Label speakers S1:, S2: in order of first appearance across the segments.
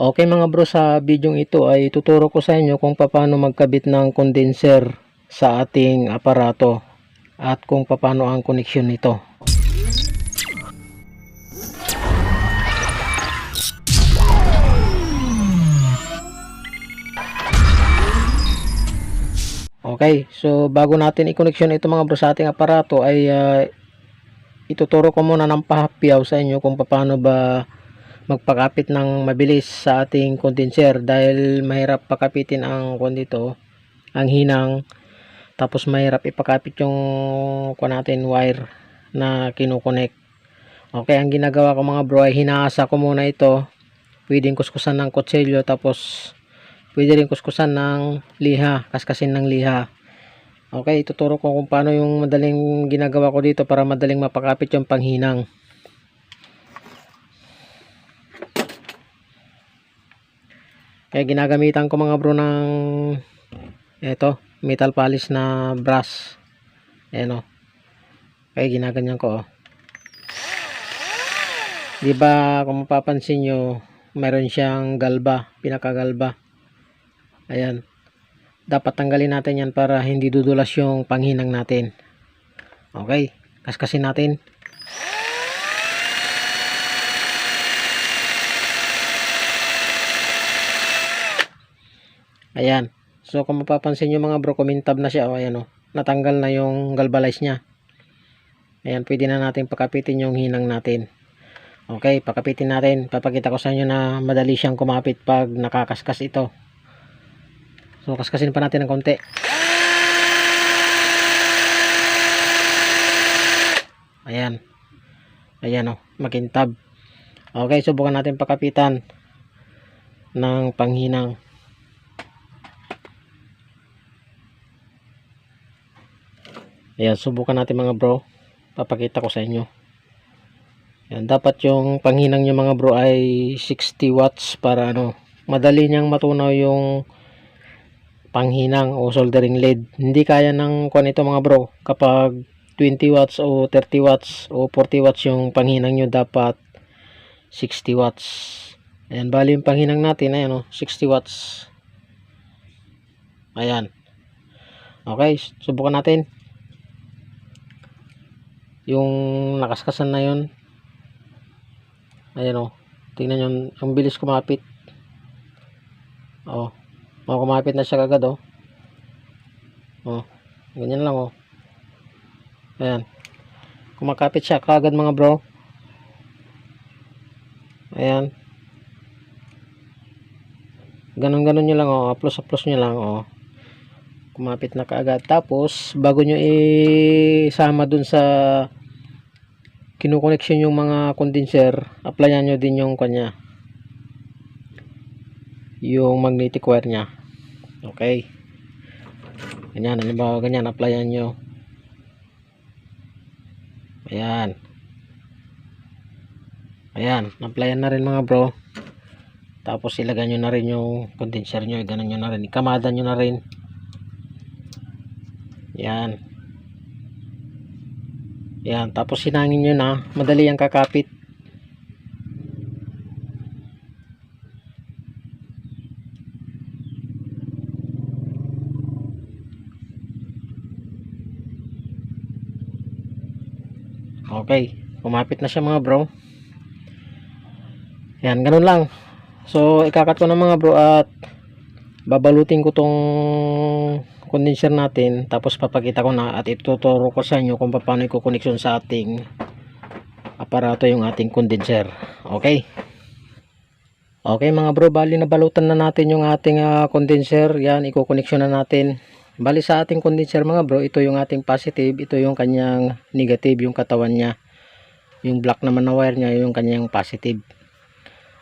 S1: Okay mga bro, sa video ito ay tuturo ko sa inyo kung paano magkabit ng condenser sa ating aparato at kung paano ang koneksyon nito. Okay, so bago natin i-connection ito mga bro sa ating aparato ay ah, ituturo ko muna ng pahapyaw sa inyo kung paano ba magpakapit ng mabilis sa ating condenser dahil mahirap pakapitin ang kwan dito, ang hinang tapos mahirap ipakapit yung kwan natin wire na kinukonek. Okay, ang ginagawa ko mga bro ay hinaasa ko muna ito. Pwedeng kuskusan ng kutsilyo tapos pwede rin kuskusan ng liha, kaskasin ng liha. Okay, ituturo ko kung paano yung madaling ginagawa ko dito para madaling mapakapit yung panghinang. Kaya ginagamitan ko mga bro ng eto, metal polish na brass. Ayan o. Kaya ginaganyan ko oh. Di ba kung mapapansin nyo, meron siyang galba, pinakagalba. Ayan. Dapat tanggalin natin yan para hindi dudulas yung panghinang natin. Okay. Kaskasin natin. Ayan. So kung mapapansin nyo mga bro, kumintab na siya. O ayan o. Natanggal na yung galvanize niya. Ayan, pwede na natin pakapitin yung hinang natin. Okay, pakapitin natin. Papakita ko sa inyo na madali siyang kumapit pag nakakaskas ito. So, kaskasin pa natin ng konti. Ayan. Ayan o, makintab. Okay, subukan natin pakapitan ng panghinang. Ayan, subukan natin mga bro. Papakita ko sa inyo. Ayan, dapat yung panghinang nyo mga bro ay 60 watts para ano, madali niyang matunaw yung panghinang o soldering lead. Hindi kaya ng kuan ito mga bro kapag 20 watts o 30 watts o 40 watts yung panghinang nyo dapat 60 watts. Ayan, bali yung panghinang natin, ayan o, 60 watts. Ayan. Okay, subukan natin yung nakaskasan na yun. Ayan o tingnan nyo ang bilis kumapit. O oh, kumapit na siya kagad o oh. ganyan lang o ayan. Kumakapit siya kagad mga bro. Ayan. Ganun ganun nyo lang o plus plus nyo lang o kumapit na kaagad. Tapos bago nyo isama dun sa kinukoneksyon yung mga condenser applyan nyo din yung kanya. Yung magnetic wire nya okay. Ganyan halimbawa ganyan applyan nyo. Ayan. Ayan applyan na rin mga bro. Tapos ilagay nyo na rin yung condenser nyo ganun nyo na rin ikamada nyo na rin yan yan, tapos sinangin nyo na, madali ang kakapit. Okay, kumapit na siya mga bro. Yan, ganun lang. So, ikakat ko na mga bro at babalutin ko tong condenser natin tapos papakita ko na at ituturo ko sa inyo kung paano i-connection sa ating aparato yung ating condenser. Okay? Okay mga bro bali na balutan na natin yung ating uh, condenser. Yan i-connection na natin. Bali sa ating condenser mga bro ito yung ating positive ito yung kanyang negative yung katawan nya yung black naman na wire nya yung kanyang positive.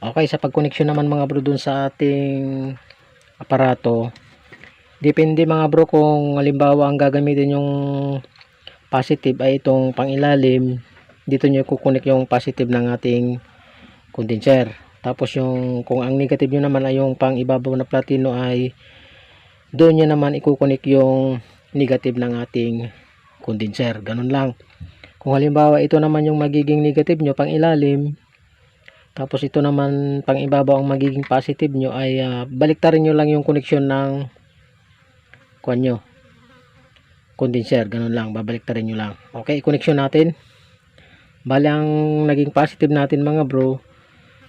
S1: Okay sa pag-connection naman mga bro dun sa ating aparato Depende mga bro kung halimbawa ang gagamitin yung positive ay itong pangilalim. Dito nyo kukunik yung positive ng ating condenser. Tapos yung kung ang negative nyo naman ay yung pang ibabaw na platino ay doon nyo naman ikukunik yung negative ng ating condenser. Ganun lang. Kung halimbawa ito naman yung magiging negative nyo pang ilalim, Tapos ito naman pang ibabaw ang magiging positive nyo ay ah, baliktarin nyo lang yung connection ng kuan nyo. Condenser, ganun lang, babaliktarin nyo lang. Okay, connection natin. Bali ang naging positive natin mga bro,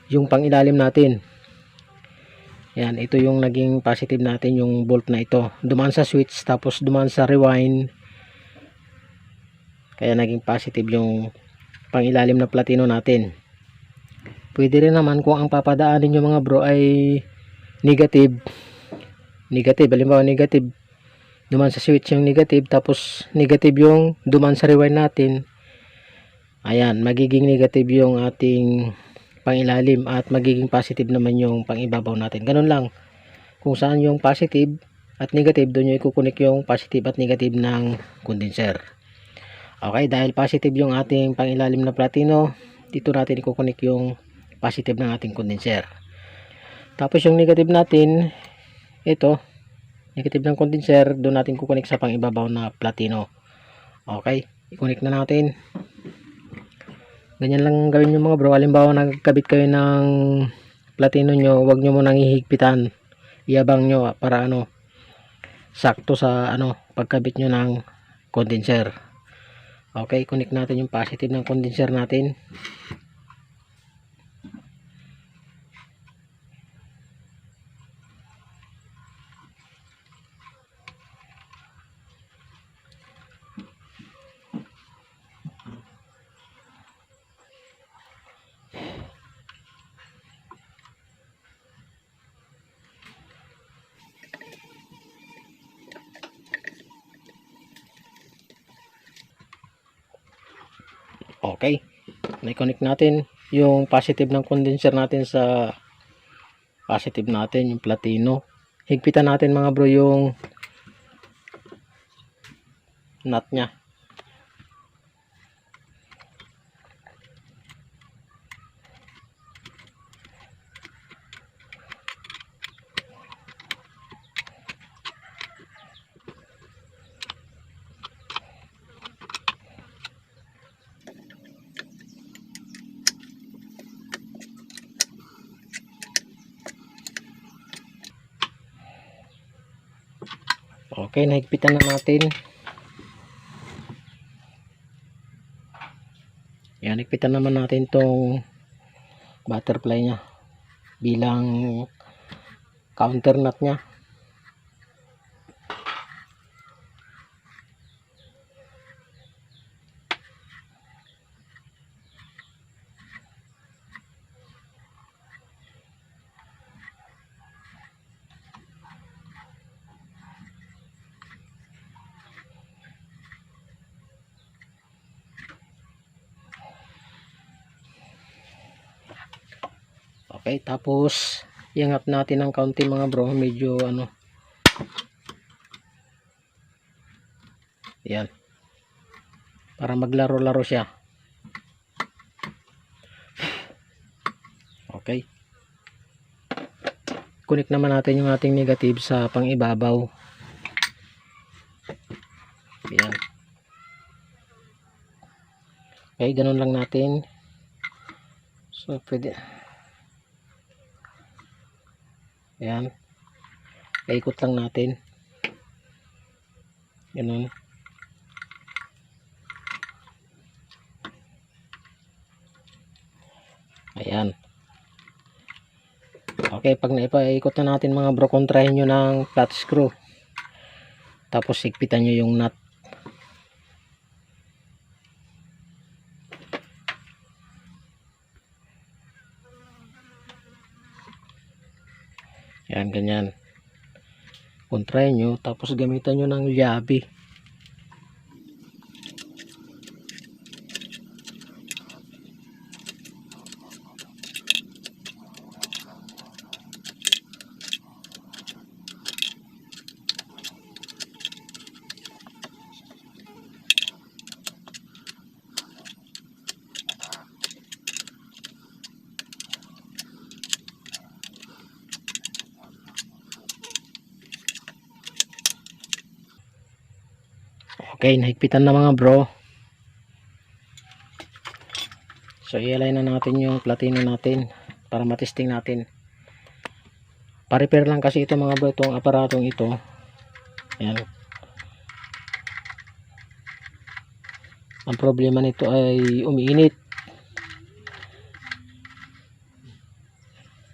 S1: yung pang ilalim natin. Yan, ito yung naging positive natin, yung bolt na ito. Dumaan sa switch, tapos dumaan sa rewind. Kaya naging positive yung pang ilalim na platino natin. Pwede rin naman kung ang papadaanin nyo mga bro ay negative. Negative, halimbawa negative. Dumaan sa switch yung negative, tapos negative yung dumaan sa rewind natin. Ayan, magiging negative yung ating pangilalim at magiging positive naman yung pangibabaw natin. Ganun lang. Kung saan yung positive at negative, doon nyo ikukunik yung positive at negative ng condenser. Okay, dahil positive yung ating pangilalim na platino, dito natin ikukunik yung positive ng ating condenser. Tapos yung negative natin, ito, negative ng condenser, doon natin kukunik sa pangibabaw na platino. Okay, ikunik na natin. Ganyan lang gawin nyo mga bro. Halimbawa nagkabit kayo ng platino nyo, wag nyo munang ihigpitan. Iabang nyo para ano, sakto sa ano, pagkabit nyo ng condenser. Okay, connect natin yung positive ng condenser natin. Okay. Na-connect natin yung positive ng condenser natin sa positive natin, yung platino. Higpitan natin mga bro yung nut niya. Okay, nahigpitan na natin. Yan, higpitan naman natin tong butterfly niya bilang counter nut niya. Okay, tapos iangat natin ng kaunti mga bro, medyo ano. Yan. Para maglaro-laro siya. Okay. Connect naman natin yung ating negative sa pangibabaw. Yan. Okay, ganun lang natin. So, pwede. Ayan. Paikot lang natin. Ganun. Ayan. Okay, pag naipaikot na natin mga bro, kontrahin nyo ng flat screw. Tapos sigpitan nyo yung nut. Yan, ganyan. Kontrahin nyo, tapos gamitan nyo ng yabi. Okay, nahigpitan na mga bro. So i-align na natin yung platino natin para matesting natin. Pa-repair lang kasi ito mga bro itong aparatong ito. Ayan. Ang problema nito ay umiinit.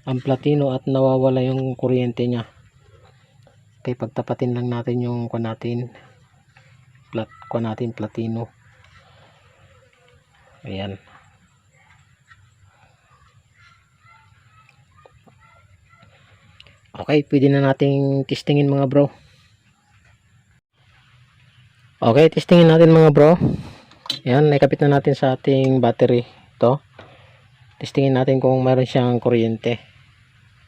S1: Ang platino at nawawala yung kuryente niya. Kaya pagtapatin lang natin yung kuha natin. Kuha natin platino. Ayan. Okay, pwede na nating testingin mga bro. Okay, testingin natin mga bro. Ayan, naikapit na natin sa ating battery. Ito. Testingin natin kung mayroon siyang kuryente.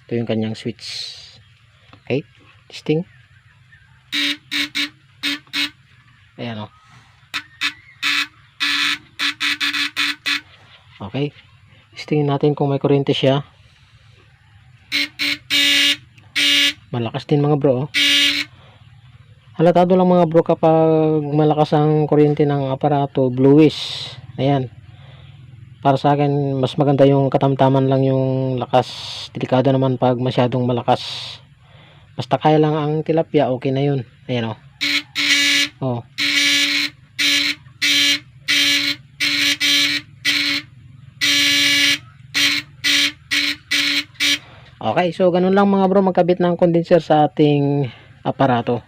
S1: Ito yung kanyang switch. Okay, testing. Ayan o. Okay. Testingin natin kung may kuryente siya. Malakas din mga bro. oh. Halatado lang mga bro kapag malakas ang kuryente ng aparato, bluish. Ayan. Para sa akin, mas maganda yung katamtaman lang yung lakas. Delikado naman pag masyadong malakas. Basta kaya lang ang tilapia, okay na yun. Ayan o. Oh. Okay, so ganun lang mga bro magkabit ng condenser sa ating aparato.